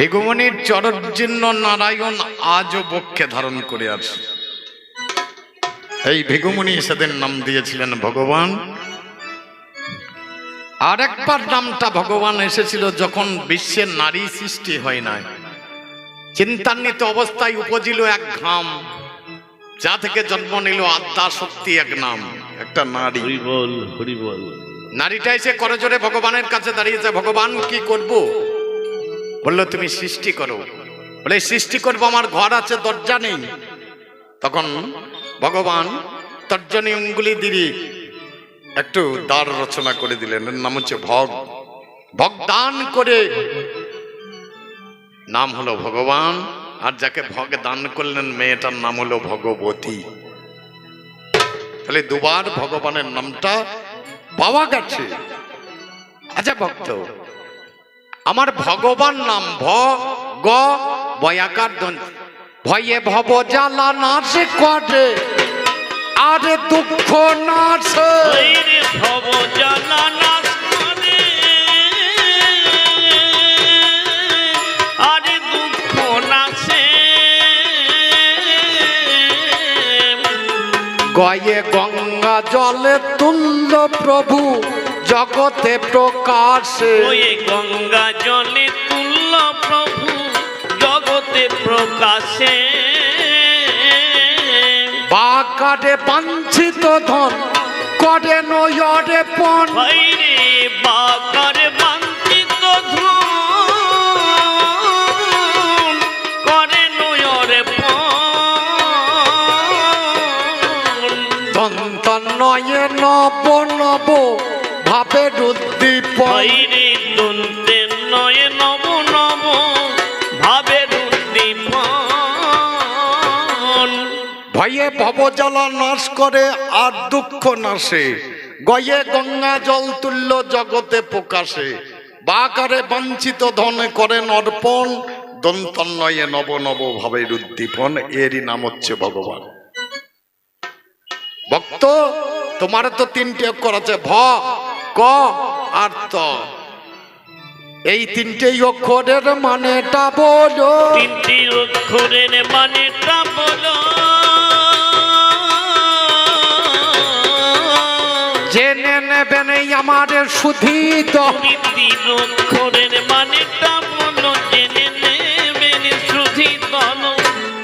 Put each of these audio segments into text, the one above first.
ভেগমনির চরজ্জিন্ন নারায়ণ আজও বক্ষে ধারণ করে আছে। এই ভেগমণি সেদিন নাম দিয়েছিলেন ভগবান। আর একবার নামটা ভগবান এসেছিল যখন বিশ্বের নারী সৃষ্টি হয় নাই। চিন্তান্বিত অবস্থায় উপজিল এক ঘাম যা থেকে জন্ম নিল আত্মা শক্তি এক নাম একটা নারী। বল বল নারীটা এসে করে জোরে ভগবানের কাছে দাঁড়িয়েছে ভগবান কি করব? বলল, তুমি সৃষ্টি করো। বলে, সৃষ্টি করব, আমার ঘর আছে, দরজা নেই। তখন ভগবান তর্জনী অঙ্গুলি দিদি একটু দ্বার রচনা করে দিলেন। নাম হচ্ছে ভগ। ভগদান করে। নাম হলো ভগবান, আর যাকে ভগ দান করলেন, মেয়েটার নাম হলো ভগবতী। তাহলে দুবার ভগবানের নামটা পাওয়া গেছে। আচ্ছা ভক্ত আমার ভগবান নাম ভ গ বয়াকার দন্ত ভয়ে ভব জ্বালা নাশে করে আরে দুঃখ নাশে হইরে ভব জ্বালা নাশ করে আরে দুঃখ নাশে গয়ে গঙ্গা জলে তুল্য প্রভু জগতে প্রকাশ। ওই গঙ্গা জলে তুল্য প্রভু জগতে প্রকাশে। বাকাটে বাঞ্ছিত ধন করে নয়রে পণ। বাকারে বাঞ্ছিত উদ্দীপন হইরে দন্তে নয় নব নব উদ্দীপন ভয়ে ভবজলা নাশ করে আর দুঃখ নাশে। গয়ে গঙ্গা জল তুল্য জগতে প্রকাশে। বাকারে বাঞ্ছিত ধনে করেন অর্পণ দন্তন্নয়ে নব নব ভাবের উদ্দীপন, এরই নাম হচ্ছে ভগবান। ভক্ত, তোমার তো তিনটে অক্ষর আছে, ভ, ক আর ত এই তিনটেই অক্ষরের মানেটা বলো। তিনটি অক্ষরের মানেটা বলো। জেনে নেবেন এই আমার সুধীত। তিন অক্ষরের মানেটা বলো জেনে নেবেন দল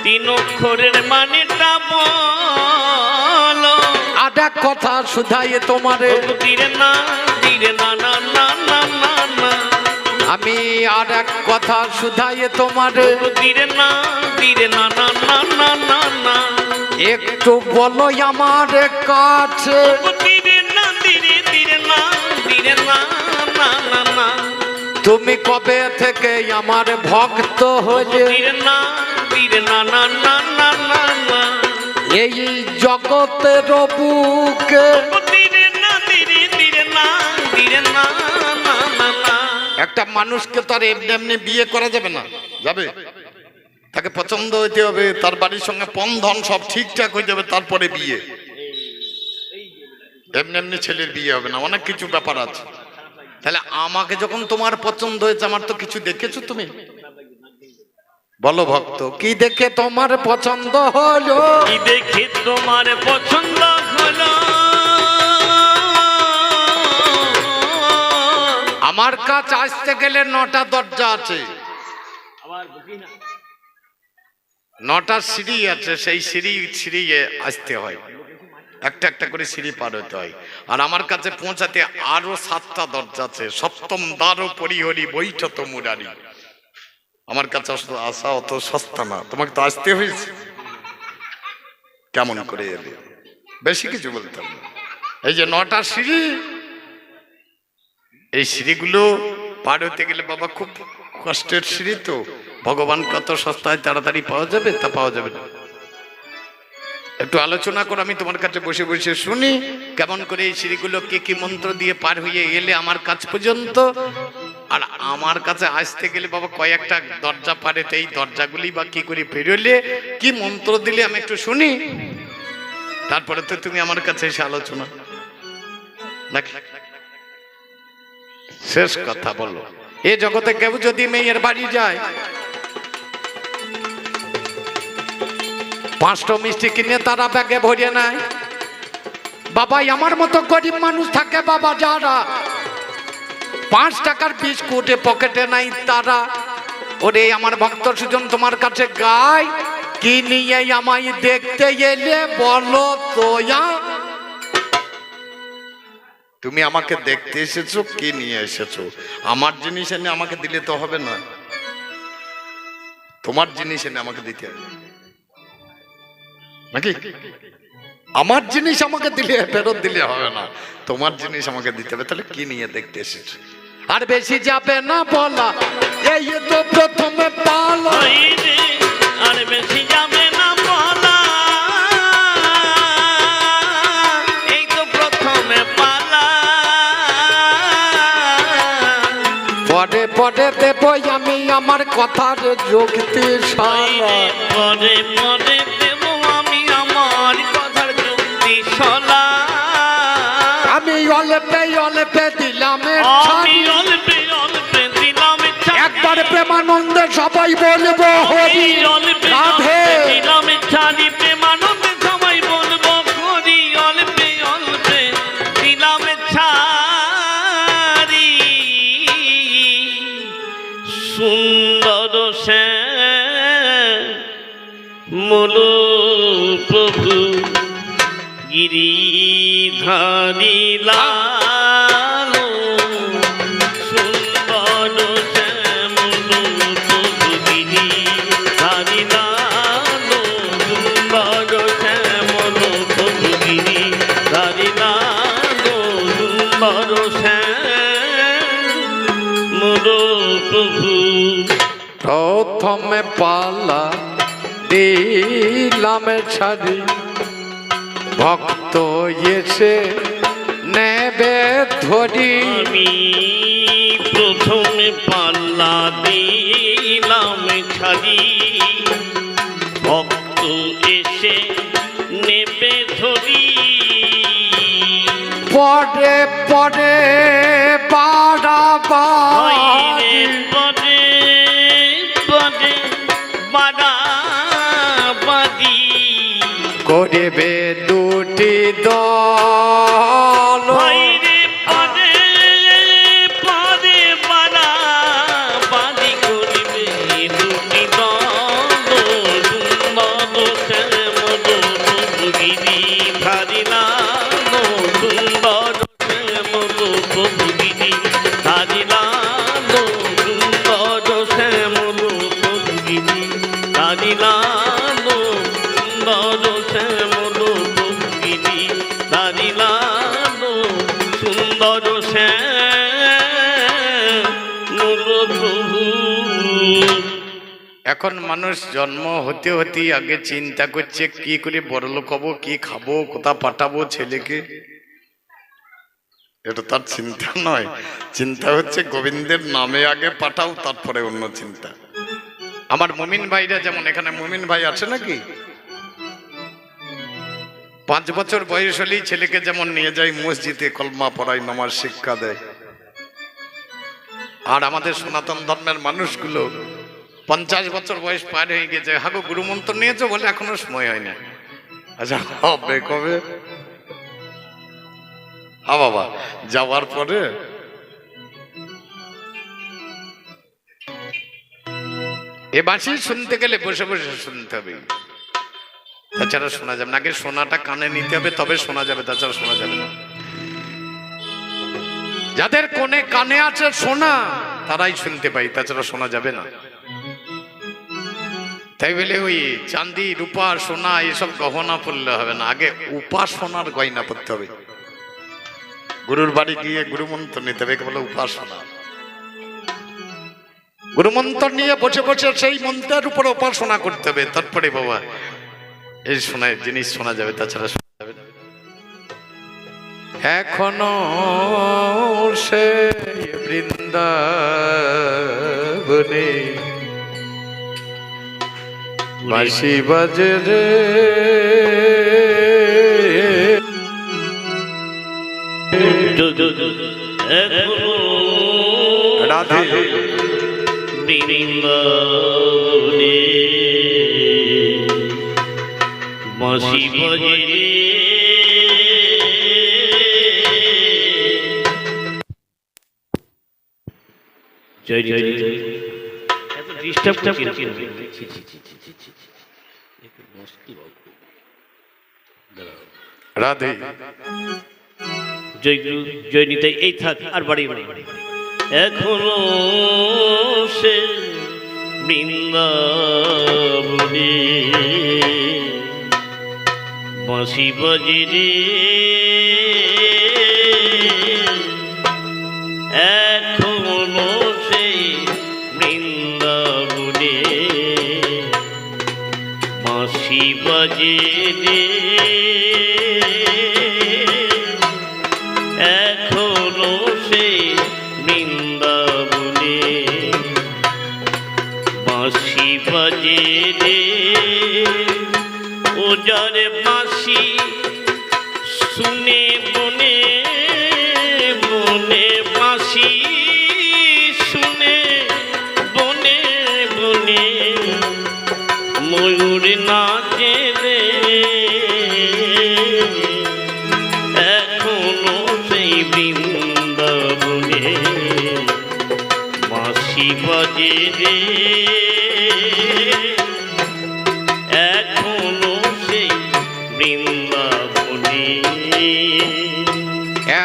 তিন অক্ষরের মানেটা বলো। কথা শুধাই তোমারে আমি আর এক কথা শুধাই তোমারে একটু বলো আমার কাছে তুমি কবে থেকে আমার ভক্ত হলে না না না না না এই জগতের বুকে দিরে না দিরে দিরে না দিরে না না না না। একটা মানুষকে তো আর এমনি এমনি বিয়ে করা যাবে না। যাবে? তাকে পছন্দ হইতে হবে তার বাড়ির সঙ্গে পণ ধন সব ঠিকঠাক হয়ে যাবে তারপরে বিয়ে। এমনি এমনি ছেলের বিয়ে হবে না অনেক কিছু ব্যাপার আছে। তাহলে আমাকে যখন তোমার পছন্দ হয়েছে আমার তো কিছু দেখেছ তুমি? বলো ভক্ত কি দেখে তোমার পছন্দ হলো? কি দেখে তোমার পছন্দ হলো? আমার কাছে আসতে গেলে নটা দরজা আছে। নটা সিঁড়ি আছে সেই সিঁড়ি সিঁড়িয়ে আসতে হয়। একটা একটা করে সিঁড়ি পার হতে হয়। আর আমার কাছে পৌঁছাতে আরও সাতটা দরজা আছে। সপ্তম দ্বারও পরিহরি বৈঠত মুরারি। আমার কাছে আস- অত সস্তা না। তোমাকে তো আসতে হয়েছে। কেমন করে এলে? বেশি কিছু বলতাম না। এই যে নটা সিঁড়ি, এই সিঁড়িগুলো পার হতে গেলে বাবা খুব কষ্টের সিঁড়ি তো। ভগবান কত সস্তায় তাড়াতাড়ি পাওয়া যাবে তা পাওয়া যাবে না। একটু আলোচনা করে, আমি তোমার কাছে বসে বসে শুনি। কেমন করে এই সিঁড়িগুলো কে কি মন্ত্র দিয়ে পার হয়ে এলে আমার কাছ পর্যন্ত আর আমার কাছে আসতে গেলে বাবা কয়েকটা দরজা পারে, তো এই দরজাগুলি বা কি করে বেরোলে, কি মন্ত্র দিলে আমি একটু শুনি। তারপরে তো তুমি আমার কাছে এসে আলোচনা। শেষ কথা বলো। এ জগতে কেউ যদি মেয়ের বাড়ি যায়, পাঁচটা মিষ্টি কিনে তারা ব্যাগে ভরিয়ে নেয়। বাবাই আমার মতো গরিব মানুষ থাকে বাবা যারা পাঁচ টাকার বিস্কুটে পকেটে নাই তারা। ওরে আমার ভক্ত সুজন, তোমার কাছে গায় কি নিয়ে আমায় দেখতে এলে বলো তোয়া তুমি আমাকে দেখতে এসেছ, কি নিয়ে এসেছ? আমার জিনিস এনে আমাকে দিলে তো হবে না। তোমার জিনিস এনে আমাকে দিতে হবে। নাকি? আমার জিনিস আমাকে দিলে, ফেরত দিলে হবে না। তোমার জিনিস আমাকে দিতে হবে, তাহলে কি নিয়ে দেখতে এসেছ? আর বেশি যাবে না বলা এই তো প্রথমে পালা। আর বেশি যাবে না বলা। এই তো প্রথমে পালা। পরে পরে দেবো আমি আমার কথার যুক্তি সালা পরে পরে দেব আমি আমার কথার যুক্তি সলা আমি অল্পে সবাই বলব হরি রাধে। দিলাম ছাড়ি সবাই বলব হরি অল্পে অল্পে দিলাম ছাড়ি। সুন্দর সে মূল প্রভু গিরিধারী প্রথমে পালা দিলাম ছাড়ি। ভক্ত এসে নেবে ধরি। প্রথমে পাল্লা দিলাম ছাড়ি। ভক্ত এসে নেবে ধরি। পরে পরে পদে পদে বাড়াবাড়ি করবে দুটি দল। এখন মানুষ জন্ম হতে হতে আগে চিন্তা করছে, কি করে বড়লোক হব, কি খাব, কোথা পাঠাবো ছেলেকে? এটা তার চিন্তা নয়। চিন্তা হচ্ছে গোবিন্দের নামে আগে পাঠাও, তারপরে অন্য চিন্তা। আমার মুমিন ভাইরা যেমন এখানে মুমিন ভাই আছে নাকি? পাঁচ বছর বয়স হলেই ছেলেকে যেমন নিয়ে যায়, মসজিদে কলমা পড়ায় নামার শিক্ষা দেয়। আর আমাদের সনাতন ধর্মের মানুষগুলো পঞ্চাশ বছর বয়স পার হয়ে গেছে, হাগো গুরুমন্ত্র নিয়েছো বলে এখনও সময় হয় না। আচ্ছা হবে কবে? হা বাবা, যাওয়ার পরে? এ বাঁশি শুনতে গেলে বসে বসে শুনতে হবে। তাছাড়া শোনা যাবে না। আগে শোনাটা কানে নিতে হবে, তবে শোনা যাবে, তাছাড়া শোনা যাবে না। যাদের কোনে কানে আছে শোনা তারাই শুনতে পাই, তাছাড়া শোনা যাবে না। তাই বলে ওই চাঁদি, রূপা, সোনা, এসব গহনা পড়লে হবে না। আগে উপাসনার গয়না পড়তে হবে। গুরুর বাড়ি গিয়ে গুরুমন্ত্র নিতে হবে বলে উপাসনা গুরুমন্ত্র নিয়ে বসে বসে সেই মন্ত্রের উপর উপাসনা করতে হবে। তারপরে বাবা এই শোনা জিনিস শোনা যাবে তাছাড়া শোনা যাবে না। এখনও সে বৃন্দাবনে। বাঁশি বাজে রে। রাধে। বৃন্দাবনে। জয় জয় জয়। এত ডিস্টার্ব। রাধে। জয় গুরু জয় নিতাই। এই থাক আর বাড়ি বাড়ি এখনও সে বৃন্দাবনে বাঁশি বজিরে এখনও সে বৃন্দাবনে। বাঁশি বাজে রে এখনও বাজে এখনও সেই বৃন্দাবনে।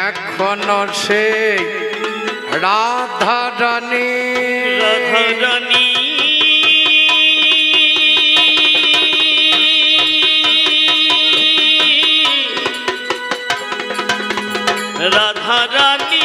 এখনও সেই রাধা রানী রাধারানী। রাধারানী।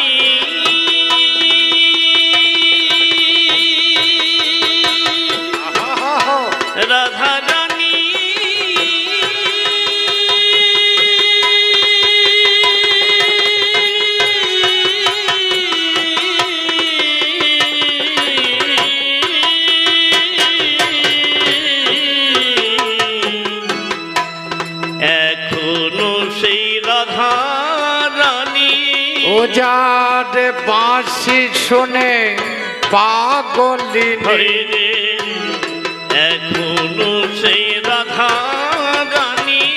বাঁশি শুনে পাগলিনী। এখনও সেই রাধা রানী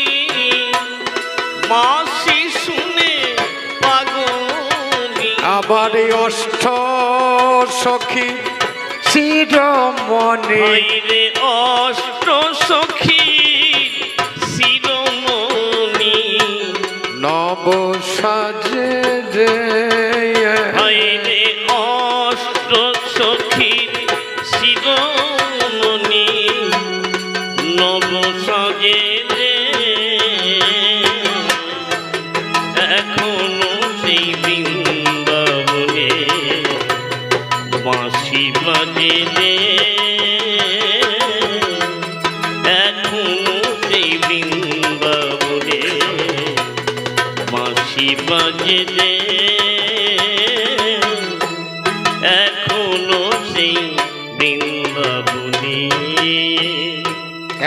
মাসি শুনে পাগলি আবার অষ্ট সখী শিরমণি। অষ্ট সখী শিরোমণি। নব সাজে রে রে অষ্ট সখী শিরোমণি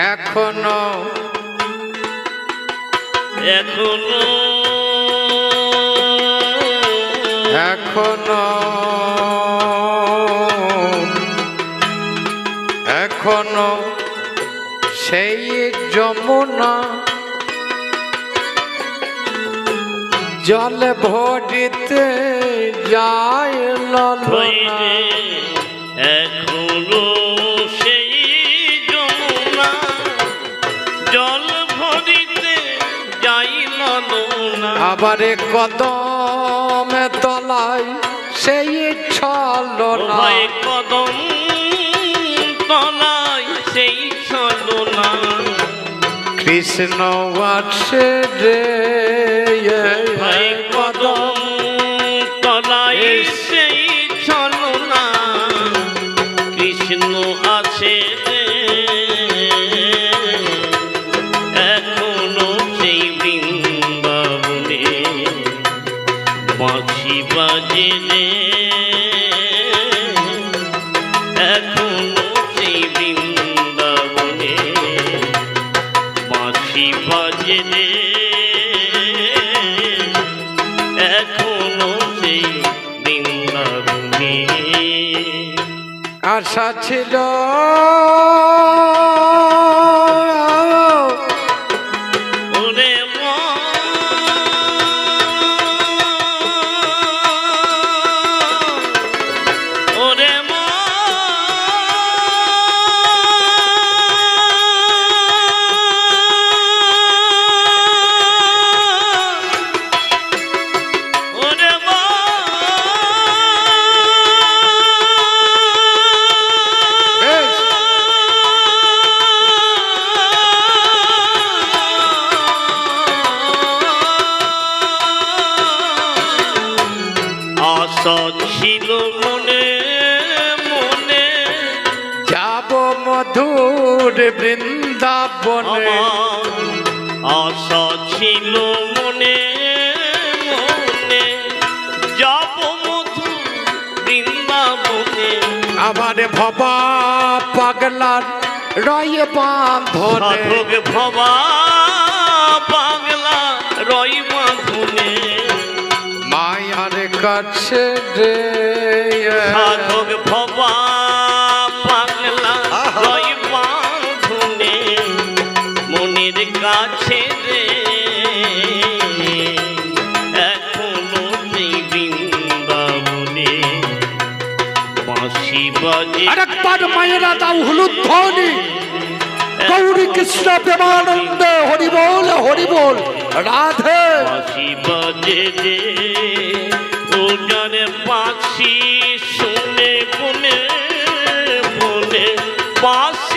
এখনও এখনও এখনও এখনও সেই যমুনা জল ভরিতে যায় হইরে এখনও আবারে কদমে তলাই সেই ছলো না কদম তলায় সেই ছলনা। কৃষ্ণ আছে রে আশা ছিল আশা ছিল মনে মনে। যাব মধুর বৃন্দাবনে। আশা ছিল মনে মনে। যাব মধু বৃন্দাবনে। আমার ভবা পাগলার রয় বাঁধনে। ভবা পাগলা বাঁধনে কাছে রে সাধক ভবা পাগলা রই বাঁধনে মনের কাছে রে এখনও নেই বৃন্দাবনে। বাঁশি বাজে। আরেকবার মায়েরা দাও হলুদ ধ্বনি। গৌরী কৃষ্ণ প্রেমানন্দ হরিবল হরিবল রাধে। বাঁশি বাজে রে ও পাখি শুনে বনে বনে বাঁশি